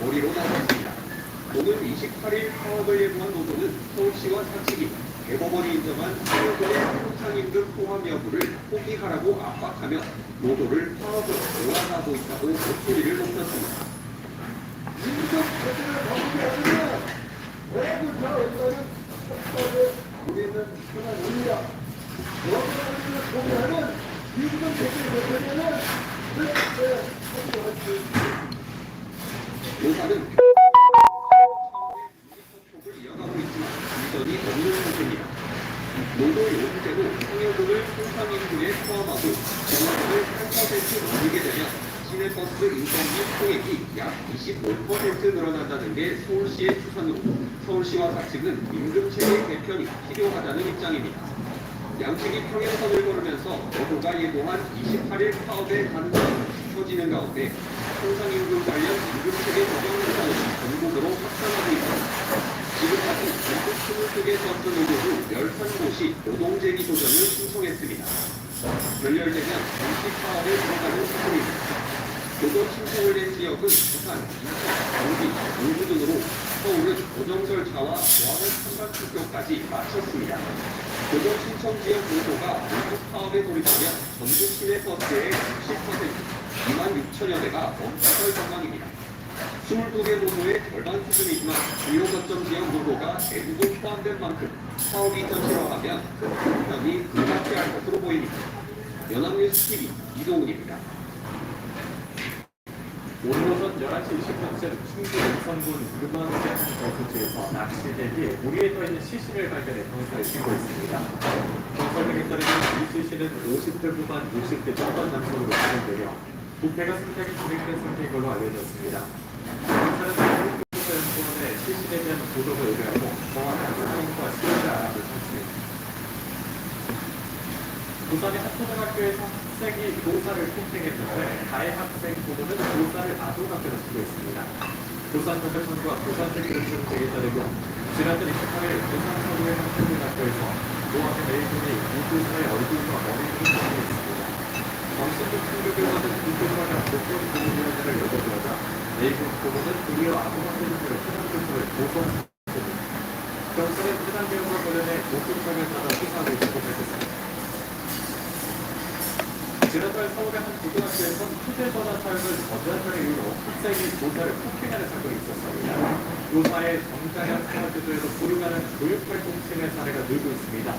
머리로 나섰습니다. 오늘 28일 파업을 예고한 노조는 서울시와 사측이 대법원이 인정한 사용권의 현상임금 포함 여부를 포기하라고 압박하며 노조를 파업으로 올라가고 있다고 목소리를 높였습니다. 민족 체제를 바꾸려면 외국 자원과는 협상에 우리는 편한 의미야. 여러분을 포기하면 민족 체제를 되면은 그때 선거할 수 있습니다. 버스 인건비 소액이 약 25% 늘어난다는 게 서울시의 추산으로 서울시와 사측은 임금 체계 개편이 필요하다는 입장입니다. 양측이 평행선을 걸으면서 노조가 예고한 28일 파업의 단독이 지켜지는 가운데 통상임금 관련 임금 체계 적용 현상은 전국으로 확산하고 있습니다. 지금까지 전국 23개 버스 노조도 13곳이 노동제기 조정을 신청했습니다. 결렬되면 정식 파업에 들어가는 상황입니다. 노조 신청을 낸 지역은 부산, 인천, 경기, 경주 등으로 서울은 조정 절차와 보안을 판단 투표까지 마쳤습니다. 조정 신청 지역 노조가 모두 파업에 돌입하면 전국 시내 버스의 60% 2만 6천여 대가 멈춰설 전망입니다. 22개 노조의 절반 수준이지만 주요 거점 지역 노조가 대부분 포함된 만큼 파업이 현실화하면 큰 불편이 불가피할 것으로 보입니다. 연합뉴스 TV 이동훈입니다. 오늘 오전 11시 20분쯤 충주 인천군 금원县 저수지에서 낚시대기 우리에 떠 있는 시신을 발견해 경찰에 신고했습니다. 경찰 등에 따르면 이 시신은 50대 후반 60대 초반 남성으로 확인되며 부패가 상당히 진행된 상태인 걸로 알려졌습니다. 경찰은 교육교사연구원에 시신에 대한 보도를 의뢰하고 정확한 사인과 시신을 알아볼 상태입니다. 부산의 한 초등학교에서 학생이 교사를 폭행했는데 가해 학생 부모는 교사를 아동학대로 수고했습니다. 부산경찰청과 부산특별시청에 따르면 지난달 28일 부산서구의 한 초등학교에서 노학생 A군이 우교사의 얼굴과 머리를 폭행했습니다. 정신적 충격을 받은 우교사가 목소리 공유하자를 여겨들어자 A군 부모는 아동학대 등으로 초등교사를 고소했습니다. 경찰은 해당 내용과 관련해 목소리를 받아 수사를 지속했습니다. 지난달 서울의 한 고등학교에서 휴대전화 사용을 거부한다는 이유로 학생이 교사를 폭행하는 사건이 있었습니다. 교사의 정자형 생활제도에서 보류하는 교육활동 침해 사례가 늘고 있습니다.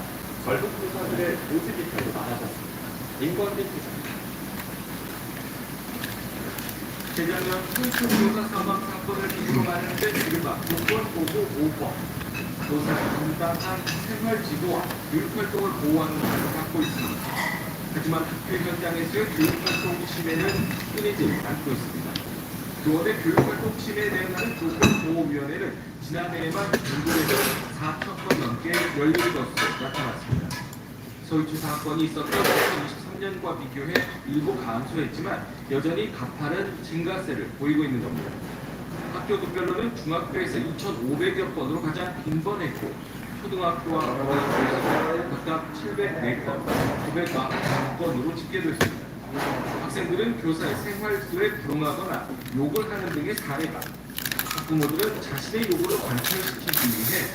젊은 교사들의 모집 이탈도 많아졌습니다. 인권비 기자입니다. 재작년 홍콩교사 사망 사건을 이유로 하는데 지금과 조건 보고 5번 교사가 건강한 생활 지도와 교육활동을 보호하는 것을 갖고 있습니다. 하지만 학교 현장에서의 교육활동 침해는 끊이지 않고 있습니다. 교원의 교육활동 침해에 대응하는 조건보호위원회는 지난해에만 전국에서 4천 건 넘게 열린 것으로 나타났습니다. 서울시 사건이 있었던 2023년과 비교해 일부 감소했지만 여전히 가파른 증가세를 보이고 있는 겁니다. 학교 급별로는 중학교에서 2,500여 건으로 가장 빈번했고 초등학교와 고등학교에서 각각 704건, 909건으로 집계됐습니다. 학생들은 교사의 생활수에 불응하거나 욕을 하는 등의 사례가 학부모들은 자신의 요구를 관철시키기 위해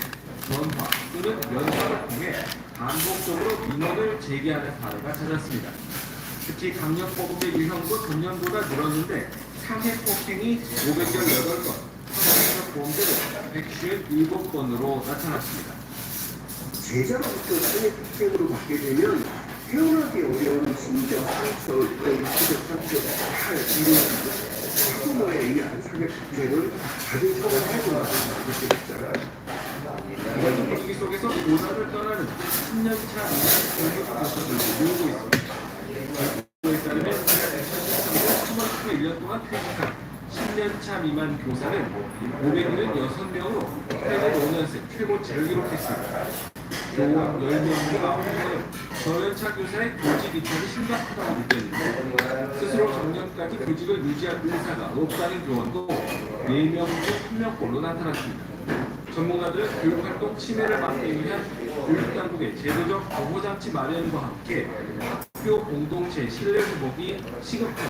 전화 또는 연설을 통해 반복적으로 민원을 제기하는 사례가 잦았습니다. 특히 강력법의 유형도 전년보다 늘었는데 상해 폭행이 518건, 성폭력 범죄도 157건으로 나타났습니다. 제자로부터 폭행으로 받게 되면 태어나기 어려운 심적 상처, 육체적 상처, 탈, 이런 학부모에 의한 상해 폭행을 자주 처벌하고 나서 그렇게 됐잖아요. 이번 분위기 속에서 고사를 떠나는 10년차 교육 교사들도 늘고 있습니다. 그에 따르면 2013년 1년 동안 퇴직한 10년차 미만 교사는 576명으로 최대 5년생 최고치를 기록했습니다. 교원 10명 중 9명은 저연차 교사의 교직 이탈이 심각하다고 느꼈는데 스스로 정년까지 교직을 유지할 의사가 없다는 교원도 4명 중 1명꼴로 나타났습니다. 전문가들은 교육활동 침해를 막기 위한 교육당국의 제도적 보호장치 마련과 함께 학교 공동체 신뢰 회복이 시급하다.